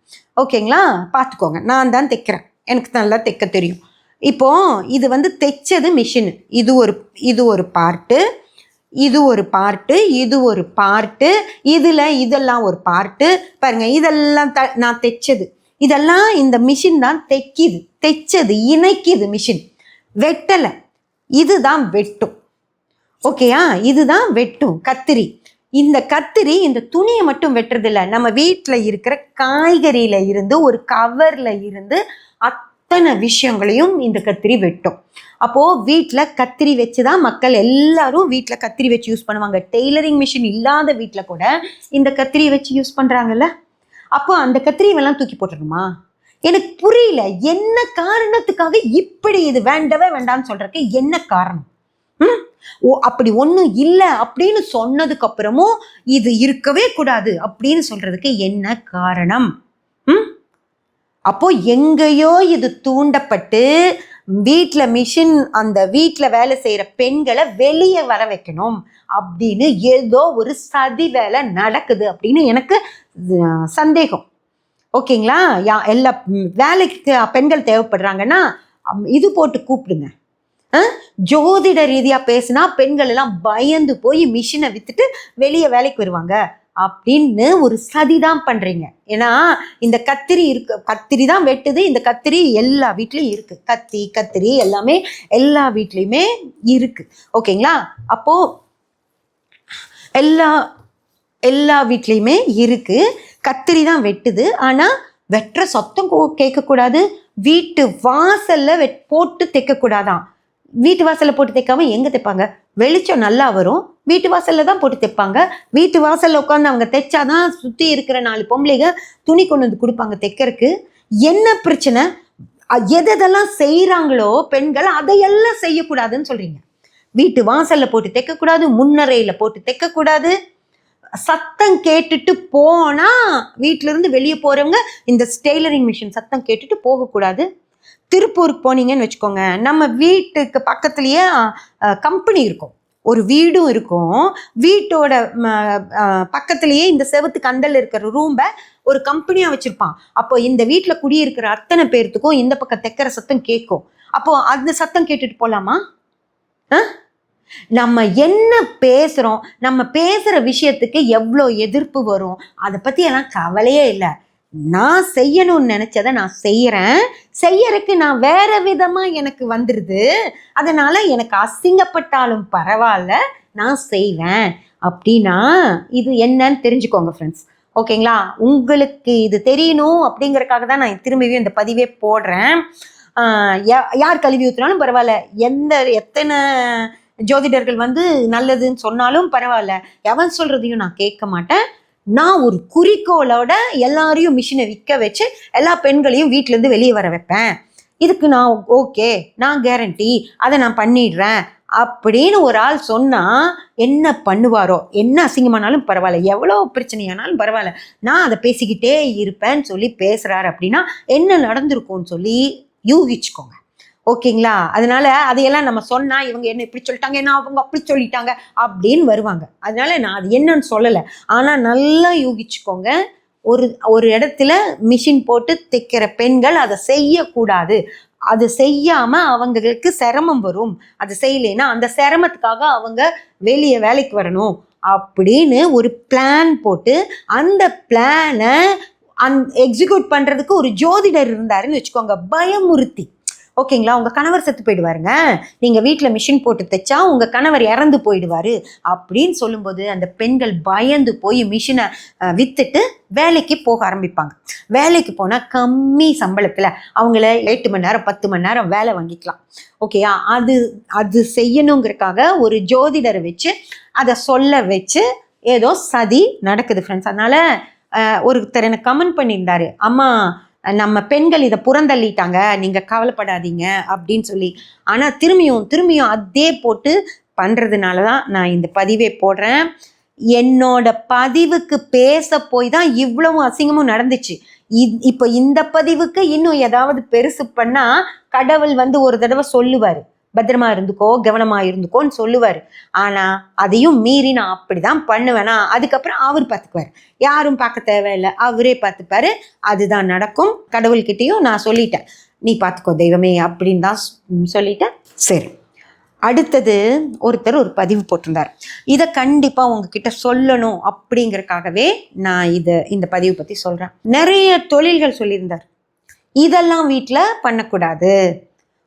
ஓகேங்களா? பார்த்துக்கோங்க நான் தான் தைக்கிறேன். எனக்கு நல்லா தைக்க தெரியும். இப்போது இது வந்து தைச்சது மிஷினு இது ஒரு இது ஒரு பார்ட்டு இது ஒரு பார்ட்டு இது ஒரு பார்ட்டு இதில் இதெல்லாம் ஒரு பார்ட்டு பாருங்க இதெல்லாம் த நான் தைச்சது. இதெல்லாம் இந்த மிஷின் தான் தைக்கிது தைச்சது இணைக்குது மிஷின். வெட்டலை. இதுதான் வெட்டும். ஓகேயா இதுதான் வெட்டும் கத்திரி. இந்த கத்திரி இந்த துணியை மட்டும் வெட்டுறதில்ல. நம்ம வீட்டில் இருக்கிற காய்கறியில இருந்து ஒரு கவர்ல இருந்து அத்தனை விஷயங்களையும் இந்த கத்திரி வெட்டும். அப்போது வீட்டில் கத்திரி வச்சு தான் மக்கள் எல்லாரும் வீட்டில் கத்திரி வச்சு யூஸ் பண்ணுவாங்க. டெய்லரிங் மிஷின் இல்லாத வீட்டில் கூட இந்த கத்திரி வச்சு யூஸ் பண்ணுறாங்கல்ல அப்போ அந்த கத்திரியெல்லாம் தூக்கி போட்டுருமா எனக்கு புரியல. என்ன காரணத்துக்காக இப்படி இது வேண்டவே வேண்டாம்னு சொல்கிறதுக்கு என்ன காரணம்? ம்? ஓ அப்படி ஒன்றும் இல்லை அப்படின்னு சொன்னதுக்கு அப்புறமும் இது இருக்கவே கூடாது அப்படின்னு சொல்றதுக்கு என்ன காரணம்? ம்? அப்போ எங்கேயோ இது தூண்டப்பட்டு வீட்டில் மிஷின் அந்த வீட்டில் வேலை செய்கிற பெண்களை வெளியே வர வைக்கணும். அப்படின்னு ஏதோ ஒரு சதி வேலை நடக்குது அப்படின்னு எனக்கு சந்தேகம். ஓகேங்களா? யா எல்லா வேலைக்கு பெண்கள் தேவைப்படுறாங்கன்னா அம், இது போட்டு கூப்பிடுங்க. ஜோதிட ரீதியாக பேசினா பெண்கள் எல்லாம் பயந்து போய் மிஷினை விற்றுட்டு வெளியே வேலைக்கு வருவாங்க. அப்படின்னு ஒரு சதி தான் பண்றீங்க. ஏன்னா இந்த கத்திரி இருக்கு கத்திரி தான் வெட்டுது இந்த கத்திரி எல்லா வீட்லயும் இருக்கு. கத்தி கத்திரி எல்லாமே எல்லா வீட்லயுமே இருக்கு. ஓகேங்களா? அப்போ எல்லா எல்லா வீட்லேயுமே இருக்கு. கத்திரி தான் வெட்டுது. ஆனால் வெட்டுற சத்தம் கோ- கேட்கக்கூடாது. வீட்டு வாசல்ல வெட் போட்டு தைக்கக்கூடாதான். வீட்டு வாசலில் போட்டு தைக்காம எங்கே தைப்பாங்க? வெளிச்சம் நல்லா வரும். வீட்டு வாசலில் தான் போட்டு தைப்பாங்க. வீட்டு வாசலில் உட்காந்து அவங்க தைச்சாதான் சுற்றி இருக்கிற நாலு பொம்பளைங்க துணி கொண்டு வந்து கொடுப்பாங்க தைக்கிறதுக்கு என்ன பிரச்சனை? எதெல்லாம் செய்கிறாங்களோ பெண்கள் அதையெல்லாம் செய்யக்கூடாதுன்னு சொல்கிறீங்க வீட்டு வாசலில் போட்டு தைக்கக்கூடாது முன்னரையில் போட்டு தைக்கக்கூடாது. சத்தம் கேட்டுட்டு போனால் வீட்டிலேருந்து இருந்து வெளியே போகிறவங்க இந்த ஸ்டெய்லரிங் மிஷின் சத்தம் கேட்டுட்டு போகக்கூடாது. திருப்பூருக்கு போனீங்கன்னு வச்சுக்கோங்க. நம்ம வீட்டுக்கு பக்கத்துலேயே கம்பெனி இருக்கும். ஒரு வீடும் இருக்கும். வீட்டோட ம, இந்த செவத்து கந்தல் இருக்கிற ரூம்பை ஒரு கம்பெனியாக வச்சுருப்பான். அப்போ இந்த வீட்டில் குடியிருக்கிற அத்தனை பேர்த்துக்கும் இந்த பக்கம் தைக்கிற சத்தம் கேட்கும். அப்போது அந்த சத்தம் கேட்டுட்டு போகலாமா ஆ? நம்ம என்ன பேசுகிறோம் நம்ம பேசுகிற விஷயத்துக்கு எவ்வளோ எதிர்ப்பு வரும்? அதை பற்றி எல்லாம் கவலையே இல்லை. நான் செய்யணும்னு நினைச்சதை நான் செய்யறேன். செய்யறதுக்கு நான் வேற விதமா எனக்கு வந்துடுது அதனால எனக்கு அசிங்கப்பட்டாலும் பரவாயில்ல நான் செய்வேன். அப்படின்னா இது என்னன்னு தெரிஞ்சுக்கோங்க ஃப்ரெண்ட்ஸ் ஓகேங்களா உங்களுக்கு இது தெரியணும் அப்படிங்கறக்காக தான் நான் திரும்பியும் இந்த பதிவே போடுறேன். யா- யார் கழுவி ஊற்றினாலும் பரவாயில்ல. எந்த எத்தனை ஜோதிடர்கள் வந்து நல்லதுன்னு சொன்னாலும் பரவாயில்ல. எவன் சொல்றதையும் நான் கேட்க மாட்டேன். நான் ஒரு குறிக்கோளோட எல்லாரையும் மிஷினை விற்க வச்சு எல்லா பெண்களையும் வீட்டிலேருந்து வெளியே வர வைப்பேன். இதுக்கு நான் ஓகே நான் கேரண்டி அதை நான் பண்ணிடுறேன். அப்படின்னு ஒரு ஆள் சொன்னால் என்ன பண்ணுவாரோ என்ன அசிங்கமானாலும் பரவாயில்ல. எவ்வளோ பிரச்சனையானாலும் பரவாயில்ல. நான் அதை பேசிக்கிட்டே இருப்பேன்னு சொல்லி பேசுகிறாரு அப்படின்னா என்ன நடந்திருக்கும்னு சொல்லி யூகிச்சுக்கோங்க. ஓகேங்களா? அதனால அதையெல்லாம் நம்ம சொன்னா இவங்க என்ன இப்படி சொல்லிட்டாங்க என்ன அவங்க அப்படி சொல்லிட்டாங்க அப்படின்னு வருவாங்க. அதனால நான் அது என்னன்னு சொல்லலை. ஆனா நல்லா யூகிச்சுக்கோங்க. ஒரு ஒரு இடத்துல மிஷின் போட்டு தைக்கிற பெண்கள் அதை செய்யக்கூடாது. அது செய்யாம அவங்களுக்கு சிரமம் வரும். அது செய்யலைன்னா அந்த சிரமத்துக்காக அவங்க வெளியே வேலைக்கு வரணும் அப்படின்னு ஒரு பிளான் போட்டு அந்த பிளானை அந் எக்ஸிக்யூட் பண்ணுறதுக்கு ஒரு ஜோதிடர் இருந்தாருன்னு வச்சுக்கோங்க. பயமுறுத்தி. ஓகேங்களா? உங்கள் கணவர் செத்து போயிடுவாருங்க. நீங்கள் வீட்டில் மிஷின் போட்டு தைச்சா உங்கள் கணவர் இறந்து போயிடுவார். அப்படின்னு சொல்லும்போது அந்த பெண்கள் பயந்து போய் மிஷினை விற்றுட்டு வேலைக்கு போக ஆரம்பிப்பாங்க. வேலைக்கு போனால் கம்மி சம்பளத்தில் அவங்கள எட்டு மணி நேரம் பத்து மணி நேரம் வேலை வாங்கிக்கலாம். ஓகேயா? அது அது செய்யணுங்கிறதுக்காக ஒரு ஜோதிடரை வச்சு அதை சொல்ல வச்சு ஏதோ சதி நடக்குது ஃப்ரெண்ட்ஸ் அதனால் ஒருத்தர் எனக்கு கமெண்ட் பண்ணியிருந்தாரு. அம்மா நம்ம பெண்கள் இதை புறந்தள்ளிட்டாங்க நீங்கள் கவலைப்படாதீங்க அப்படின்னு சொல்லி. ஆனால் திரும்பியும் திரும்பியும் அதே போட்டு பண்ணுறதுனால தான் நான் இந்த பதிவே போடுறேன். என்னோட பதிவுக்கு பேச போய் தான் இவ்வளவு அசிங்கமும் நடந்துச்சு. இ- இப்போ இந்த பதிவுக்கு இன்னும் ஏதாவது பெருசு பண்ணால் கடவுள் வந்து ஒரு தடவை சொல்லுவார். பத்திரமா இருந்துக்கோ கவனமா இருந்துக்கோன்னு சொல்லுவார். ஆனா அதையும் மீறி நான் அப்படிதான் பண்ணுவேனா? அதுக்கப்புறம் அவர் பார்த்துக்குவார் யாரும் பார்க்க தேவையில்லை. அவரே பார்த்துப்பாரு அதுதான் நடக்கும். கடவுள்கிட்டையும் நான் சொல்லிட்டேன். நீ பார்த்துக்கோ தெய்வமே அப்படின்னு தான் சொல்லிட்டேன். சரி. அடுத்தது ஒருத்தர் ஒரு பதிவு போட்டிருந்தார். இதை கண்டிப்பாக உங்ககிட்ட சொல்லணும் அப்படிங்கிறக்காகவே நான் இதை இந்த பதிவு பற்றி சொல்கிறேன் நிறைய தொழில்கள் சொல்லியிருந்தார். இதெல்லாம் வீட்டில் பண்ணக்கூடாது.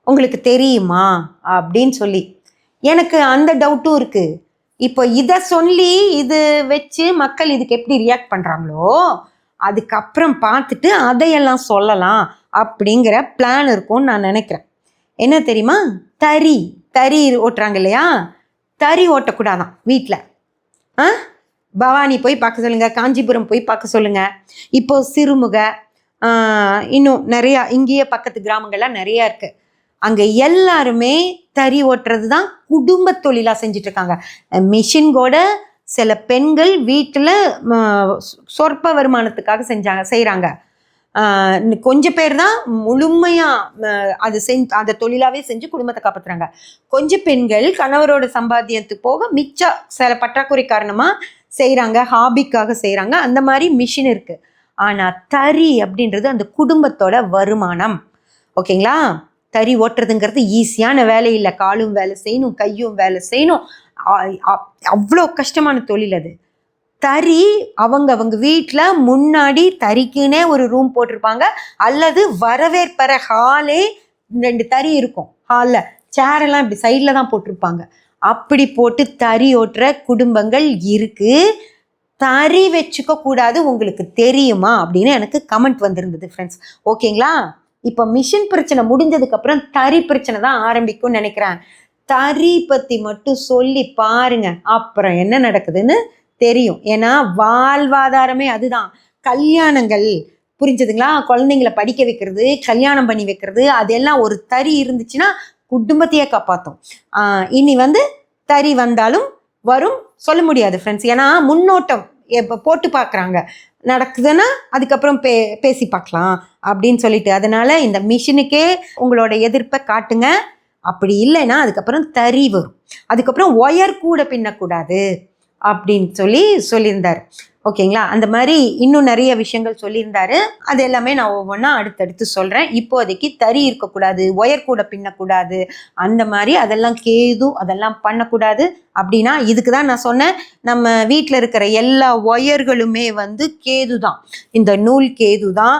உங்களுக்கு தெரியுமா? அப்படின்னு சொல்லி. எனக்கு அந்த டவுட்டும் இருக்குது இப்போ இதை சொல்லி இது வச்சு மக்கள் இதுக்கு எப்படி ரியாக்ட் பண்ணுறாங்களோ அதுக்கப்புறம் பார்த்துட்டு அதையெல்லாம் சொல்லலாம் அப்படிங்கிற பிளான் இருக்கும்னு நான் நினைக்கிறேன். என்ன தெரியுமா? தறி தறி ஓட்டுறாங்க இல்லையா? தறி ஓட்டக்கூடாதான் வீட்டில் ஆ? பவானி போய் பார்க்க சொல்லுங்கள் காஞ்சிபுரம் போய் பார்க்க சொல்லுங்கள் இப்போது சிறுமுக இன்னும் நிறையா இங்கேயே பக்கத்து கிராமங்கள்லாம் நிறையா இருக்குது அங்க எல்லாருமே தறி ஓட்டுறது தான் குடும்ப தொழிலா செஞ்சுட்டு இருக்காங்க மிஷின் கூட சில பெண்கள் வீட்டில் சொற்ப வருமானத்துக்காக செஞ்சாங்க செய்கிறாங்க கொஞ்சம் பேர் தான் முழுமையாக அது செஞ்சு அதை தொழிலாகவே செஞ்சு குடும்பத்தை காப்பாற்றுறாங்க கொஞ்சம் பெண்கள் கணவரோட சம்பாத்தியத்துக்கு போக மிச்ச சில பற்றாக்குறை காரணமாக செய்கிறாங்க ஹாபிக்காக செய்கிறாங்க அந்த மாதிரி மிஷின் இருக்குது ஆனால் தறி அப்படின்றது அந்த குடும்பத்தோட வருமானம். ஓகேங்களா? தறி ஓட்டுறதுங்கிறது ஈஸியான வேலை இல்லை. காலும் வேலை செய்யணும் கையும் வேலை செய்யணும். அவ்வளோ கஷ்டமான தொழில் அது. தறி அவங்க அவங்க வீட்டில் முன்னாடி தறிக்குன்னே ஒரு ரூம் போட்டிருப்பாங்க. அல்லது வரவேற்பற ஹாலே ரெண்டு தறி இருக்கும். ஹாலில் சேரெல்லாம் இப்படி சைடில் தான் போட்டிருப்பாங்க. அப்படி போட்டு தறி ஓட்டுற குடும்பங்கள் இருக்குது தறி வச்சுக்க கூடாது உங்களுக்கு தெரியுமா? அப்படின்னு எனக்கு கமெண்ட் வந்திருந்தது ஃப்ரெண்ட்ஸ் ஓகேங்களா இப்போ மிஷின் பிரச்சனை முடிஞ்சதுக்கு அப்புறம் தறி பிரச்சனை தான் ஆரம்பிக்கும்னு நினைக்கிறேன். தறி பத்தி மட்டும் சொல்லி பாருங்க. அப்புறம் என்ன நடக்குதுன்னு தெரியும். ஏன்னா வாழ்வாதாரமே அதுதான். கல்யாணங்கள் புரிஞ்சதுங்களா? குழந்தைங்கள படிக்க வைக்கிறது கல்யாணம் பண்ணி வைக்கிறது அதெல்லாம் ஒரு தறி இருந்துச்சுன்னா குடும்பத்தையே காப்பாற்றும் இனி வந்து தறி வந்தாலும் வரும். சொல்ல முடியாது ஃப்ரெண்ட்ஸ் ஏன்னா முன்னோட்டம். இப்போ போட்டு பார்க்குறாங்க நடக்குதுன்னா அதுக்கப்புறம் பே பேசி பார்க்கலாம் அப்படின்னு சொல்லிட்டு. அதனால் இந்த மிஷினுக்கே உங்களோட எதிர்ப்பை காட்டுங்க. அப்படி இல்லைன்னா அதுக்கப்புறம் தறி வரும். அதுக்கப்புறம் ஒயர் கூட பின்னக்கூடாது அப்படின்னு சொல்லி சொல்லியிருந்தார். ஓகேங்களா? அந்த மாதிரி இன்னும் நிறைய விஷயங்கள் சொல்லியிருந்தாரு. அது எல்லாமே நான் ஒவ்வொன்றா அடுத்தடுத்து சொல்கிறேன் இப்போதைக்கு தறி இருக்கக்கூடாது ஒயர் கூட பின்னக்கூடாது அந்த மாதிரி அதெல்லாம் கேது அதெல்லாம் பண்ணக்கூடாது. அப்படின்னா இதுக்கு தான் நான் சொன்னேன். நம்ம வீட்டில் இருக்கிற எல்லா ஒயர்களுமே வந்து கேது தான் இந்த நூல் கேது தான்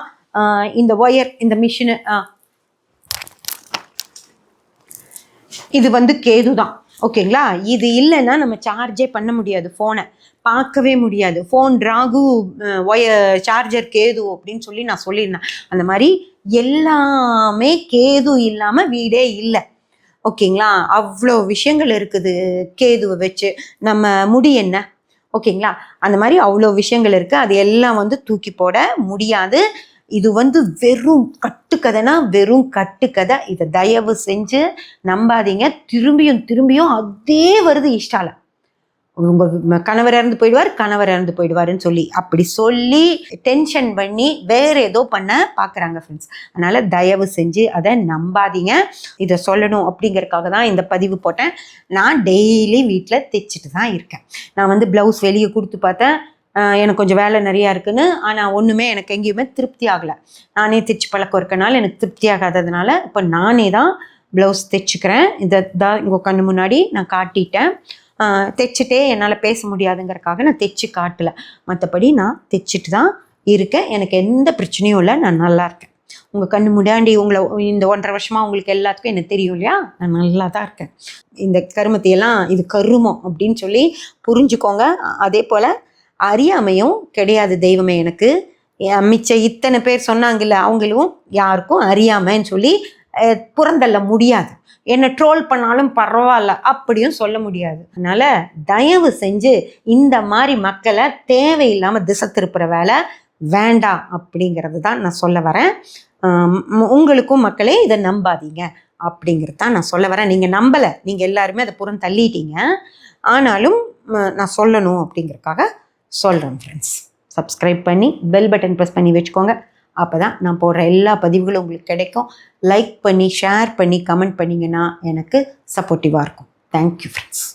இந்த ஒயர் இந்த மிஷினு இது வந்து கேது தான் ஓகேங்களா? இது இல்லைன்னா நம்ம சார்ஜே பண்ண முடியாது ஃபோனை பார்க்கவே முடியாது. ஃபோன் ராகு ஒய சார்ஜர் கேது அப்படின்னு சொல்லி நான் சொல்லியிருந்தேன். அந்த மாதிரி எல்லாமே கேது இல்லாமல் வீடே இல்லை. ஓகேங்களா அவ்வளோ விஷயங்கள் இருக்குது கேதுவை வச்சு. நம்ம முடி என்ன? ஓகேங்களா அந்த மாதிரி அவ்வளோ விஷயங்கள் இருக்குது அது எல்லாம் வந்து தூக்கி போட முடியாது. இது வந்து வெறும் கட்டுக்கதைனா வெறும் கட்டுக்கதை. இதை தயவு செஞ்சு நம்பாதீங்க. திரும்பியும் திரும்பியும் அதே வருது இஷ்டால உங்கள் கணவர் இறந்து போயிடுவார் கணவர் இறந்து போயிடுவாருன்னு சொல்லி அப்படி சொல்லி டென்ஷன் பண்ணி வேறு ஏதோ பண்ண பார்க்குறாங்க ஃப்ரெண்ட்ஸ் அதனால் தயவு செஞ்சு அதை நம்பாதீங்க. இதை சொல்லணும் அப்படிங்கிறதுக்காக தான் இந்த பதிவு போட்டேன். நான் டெய்லி வீட்டில் தைச்சிட்டு தான் இருக்கேன். நான் வந்து ப்ளவுஸ் வெளியே கொடுத்து பார்த்தேன். எனக்கு கொஞ்சம் வேலை நிறையா இருக்குன்னு ஆனால் ஒன்றுமே எனக்கு எங்கேயுமே திருப்தி ஆகலை. நானே தைச்சு பழக்கம் இருக்கனால எனக்கு திருப்தி ஆகாததுனால இப்போ நானே தான் ப்ளவுஸ் தைச்சிக்கிறேன். இதை தான் உங்கள் கண்ணு முன்னாடி நான் காட்டிட்டேன். தைச்சிட்டே என்னால் பேச முடியாதுங்கிறக்காக நான் தைச்சு காட்டல. மற்றபடி நான் தைச்சிட்டு தான் இருக்கேன். எனக்கு எந்த பிரச்சனையும் இல்லை. நான் நல்லா இருக்கேன். உங்கள் கண்ணு முடியாண்டி உங்களை இந்த ஒன்றரை வருஷமாக உங்களுக்கு எல்லாத்துக்கும் எனக்கு தெரியும் இல்லையா? நான் நல்லா தான் இருக்கேன். இந்த கருமத்தையெல்லாம் இது கருமம் அப்படின்னு சொல்லி புரிஞ்சுக்கோங்க. அதே போல் அறியாமையும் கிடையாது தெய்வமே எனக்கு. மிச்ச இத்தனை பேர் சொன்னாங்கல்ல அவங்களும் யாருக்கும் அறியாமைன்னு சொல்லி புறந்தள்ள முடியாது. என்னை ட்ரோல் பண்ணாலும் பரவாயில்ல அப்படியும் சொல்ல முடியாது. அதனால தயவு செஞ்சு இந்த மாதிரி மக்களை தேவையில்லாமல் திசை திருப்புற வேலை வேண்டாம் அப்படிங்கிறது தான் நான் சொல்ல வரேன். உங்களுக்கும் மக்களே இதை நம்பாதீங்க அப்படிங்கிறது தான் நான் சொல்ல வரேன். நீங்கள் நம்பலை நீங்கள் எல்லாருமே அதை புறம் தள்ளிட்டீங்க. ஆனாலும் நான் சொல்லணும் அப்படிங்கிறதுக்காக சொல்கிறேன் ஃப்ரெண்ட்ஸ் சப்ஸ்கிரைப் பண்ணி பெல் பட்டன் ப்ரெஸ் பண்ணி வச்சுக்கோங்க. அப்போ தான் நான் போடுற எல்லா பதிவுகளும் உங்களுக்கு கிடைக்கும். லைக் பண்ணி ஷேர் பண்ணி கமெண்ட் பண்ணிங்கன்னா எனக்கு சப்போர்ட்டிவாக இருக்கும். Thank you friends